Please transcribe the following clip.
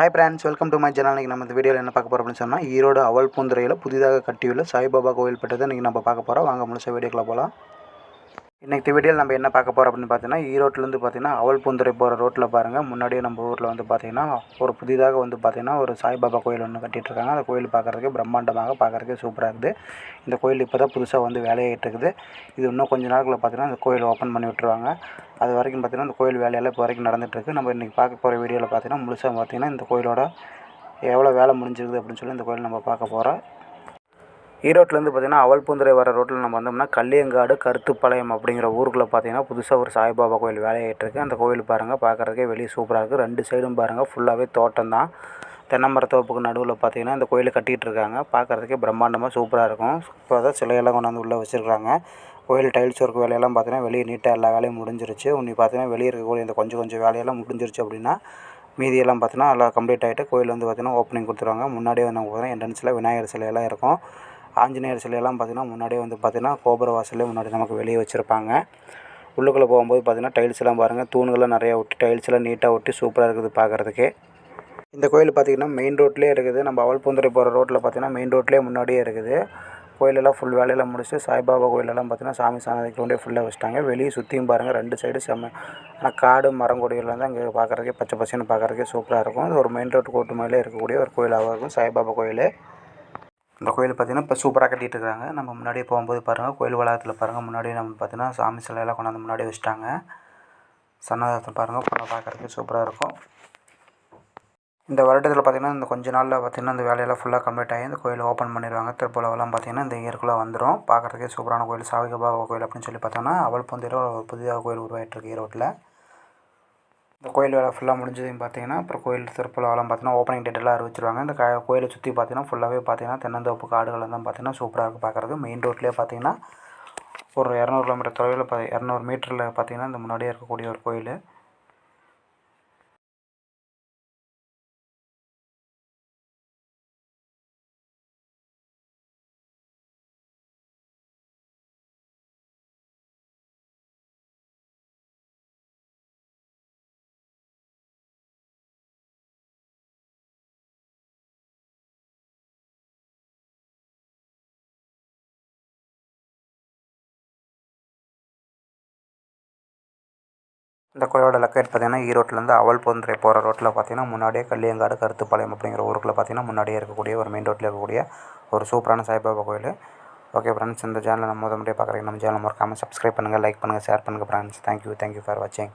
Hi friends welcome to my channel இன்றைக்கி நம்ம இந்த வீடியோவில் என்ன பார்க்க போகிறோம் அப்படின்னு சொன்னால் ஈரோடு அவல் பூந்துறையில் புதிதாக கட்டியுள்ள சாய்பாபா கோவில் பற்றி இன்றைக்கி நம்ம பார்க்க போகிறோம் வாங்க முழுசாக வீடியோக்குள்ள போகலாம் இன்றைக்கி வீடியோவில் நம்ம என்ன பார்க்க போகிறோம் அப்படின்னு பார்த்தீங்கன்னா ஈரோட்டிலேருந்து பார்த்தீங்கன்னா அவல் போகிற ரோட்டில் பாருங்கள் முன்னாடியே நம்ம ஊரில் வந்து பார்த்திங்கன்னா ஒரு புதிதாக வந்து பார்த்திங்கன்னா ஒரு சாய்பாபா கோயில் ஒன்று கட்டிகிட்ருக்காங்க அந்த கோயில் பார்க்குறதுக்கு பிரம்மாண்டமாக பார்க்குறதுக்கு சூப்பராக இருக்குது. இந்த கோயில் இப்போ தான் புதுசாக வந்து வேலையாகிட்டு இருக்குது. இது இன்னும் கொஞ்ச நாட்களில் பார்த்திங்கன்னா அந்த கோயில் ஓப்பன் பண்ணி விட்டுருவாங்க. அது வரைக்கும் பார்த்திங்கன்னா அந்த கோயில் வேலையெல்லாம் இப்போ வரைக்கும் நடந்துகிட்ருக்கு நம்ம இன்றைக்கி பார்க்க போகிற வீடியோவில் பார்த்திங்கன்னா முழுசாக பார்த்திங்கன்னா இந்த கோயிலோட எவ்வளோ வேலை முடிஞ்சிருக்குது அப்படின்னு சொல்லி இந்த கோயில் நம்ம பார்க்க போகிறோம் ஈரோட்டிலேருந்து பார்த்தீங்கன்னா அவல்பூந்துறை வர ரோட்டில் நம்ம வந்தோம்னா கல்லியங்காடு கருத்துப்பாளையம் அப்படிங்கிற ஊருக்குள்ளே பார்த்திங்கன்னா புதுசாக ஒரு சாய்பாபா கோயில் வேலையாகிட்டுருக்கு அந்த கோயில் பாருங்கள் பார்க்குறதுக்கே வெளியே சூப்பராக இருக்குது ரெண்டு சைடும் பாருங்கள் ஃபுல்லாகவே தோட்டம் தான். தென்னை தோப்புக்கு நடுவில் பார்த்தீங்கன்னா இந்த கோயில் கட்டிகிட்டு இருக்காங்க. பார்க்குறதுக்கே பிரம்மாண்டமாக சூப்பராக இருக்கும். இப்போ தான் சிலையெல்லாம் கொண்டாந்து உள்ளே வச்சுருக்காங்க. கோயில் டைல்ஸ் ஒர்க் வேலையெல்லாம் பார்த்தீங்கன்னா வெளியே நீட்டாக எல்லா வேலையும் முடிஞ்சிருச்சு. இன்னி பார்த்தீங்கன்னா வெளியே இருக்கக்கூடிய இந்த கொஞ்சம் கொஞ்சம் வேலையெல்லாம் முடிஞ்சிருச்சு அப்படின்னா மீதியெல்லாம் பார்த்தீங்கன்னா எல்லாம் கம்ப்ளீட் ஆகிட்டு கோயில் வந்து பார்த்திங்கன்னா ஓப்பனிங் கொடுத்துருவாங்க. முன்னாடியே வந்து பார்த்தீங்கன்னா என்ட்ரன்ஸில் விநாயகர் சிலையெல்லாம் இருக்கும். ஆஞ்சநேயர் சிலையெல்லாம் பார்த்திங்கன்னா முன்னாடியே வந்து பார்த்திங்கன்னா கோபுர வாசல்லே முன்னாடி நமக்கு வெளியே வச்சுருப்பாங்க. உள்ளுக்குள்ளே போகும்போது பார்த்திங்கன்னா டைல்ஸ்லாம் பாருங்கள் தூண்கள்லாம் நிறையா ஒட்டி டைல்ஸ்லாம் நீட்டாக ஒட்டி சூப்பராக இருக்குது பார்க்குறதுக்கு. இந்த கோயில் பார்த்திங்கன்னா மெயின் ரோட்லேயே இருக்குது. நம்ம அவல்பூந்துறை போகிற ரோட்டில் பார்த்திங்கன்னா மெயின் ரோட்லேயே முன்னாடியே இருக்குது. கோயிலெல்லாம் ஃபுல் வேலையெல்லாம் முடிச்சுட்டு சாய்பாபா கோயிலெல்லாம் பார்த்திங்கன்னா சாமி சாணத்தை கொண்டே ஃபுல்லாக வச்சுட்டாங்க. வெளியே சுற்றியும் பாருங்கள் ரெண்டு சைடு செம்ம ஆனால் காடு மரம் கொடிகள்லாம் தான் இங்கே பார்க்குறதுக்கே பச்சை பசேன்னு பார்க்குறதுக்கே சூப்பராக இருக்கும். இது ஒரு மெயின் ரோட் கோட்டு மேலே இருக்கக்கூடிய ஒரு கோயிலாக இருக்கும். சாய்பாபா கோயில். இந்த கோயில் பார்த்திங்கன்னா இப்போ சூப்பராக கட்டிகிட்டு இருக்காங்க நம்ம முன்னாடியே போகும்போது பாருங்கள் கோயில் வளாகத்தில் பாருங்கள் முன்னாடியே நம்ம பார்த்தீங்கன்னா சாமி சிலையெல்லாம் கொண்டாந்து முன்னாடி வச்சுட்டாங்க. சன்னதாரத்தை பாருங்கள் படம் பார்க்குறதுக்கு சூப்பராக இருக்கும். இந்த வருடத்தில் பார்த்திங்கன்னா இந்த கொஞ்ச நாளில் பார்த்திங்கன்னா இந்த வேலையெல்லாம் ஃபுல்லாக கம்ப்ளீட் ஆகி இந்த கோயில் ஓப்பன் பண்ணிடுவாங்க. திருப்பலவெல்லாம் பார்த்திங்கன்னா இந்த இயற்குள்ளே வந்துடும் பார்க்குறதுக்கே சூப்பரான கோயில் சாவிகபாபா கோயில் அப்படின்னு சொல்லி பார்த்தோன்னா அவள் பொந்திர ஒரு புதிதாக கோயில் உருவாகிட்டுருக்கு ஈரோட்டில். இந்த கோயில் வேலை ஃபுல்லாக முடிஞ்சதையும் பார்த்தீங்கன்னா அப்புறம் கோயில் திருப்பலாவெல்லாம் பார்த்தீங்கன்னா ஓப்பனிங் டேட்டெல்லாம் அறிவிச்சிருவாங்க. இந்த க கோயிலை சுற்றி பார்த்தீங்கன்னா ஃபுல்லாகவே பார்த்தீங்கன்னா தென்னந்தோப்பு காடுகள் தான் பார்த்தீங்கன்னா சூப்பராக இருக்குது பார்க்குறது. மெயின் ரோட்லேயே பார்த்தீங்கன்னா ஒரு இரநூறு கிலோமீட்டர் தொலைவில் இப்போ இரநூறு மீட்டரில் பார்த்தீங்கன்னா இந்த முன்னாடியே இருக்கக்கூடிய ஒரு கோயில். இந்த கோயிலோட லொக்கேட் பார்த்திங்கன்னா ஈரோட்டிலேருந்து அவல் போன்ற போகிற ரோட்டில் பார்த்திங்கன்னா முன்னாடியே கல்லியங்காடு கருத்துப்பாளையம் அப்படிங்கிற ஊருக்குள்ள பார்த்திங்கன்னா முன்னாடியே இருக்கக்கூடிய ஒரு மெயின் ரோட்டில் இருக்கக்கூடிய ஒரு சூப்பரான சாய்பாபா கோயில். ஓகே ஃப்ரெண்ட்ஸ் இந்த சேனலை நம்ம முதல் முறையாக பார்க்குறீங்க நம்ம சேனல் மறக்காமல் சப்ஸ்கிரைப் பண்ணுங்கள் லைக் பண்ணுங்கள் ஷேர் பண்ணுங்கள் ஃப்ரெண்ட்ஸ் தேங்க்யூ தேங்க்யூ ஃபார் வாட்சிங்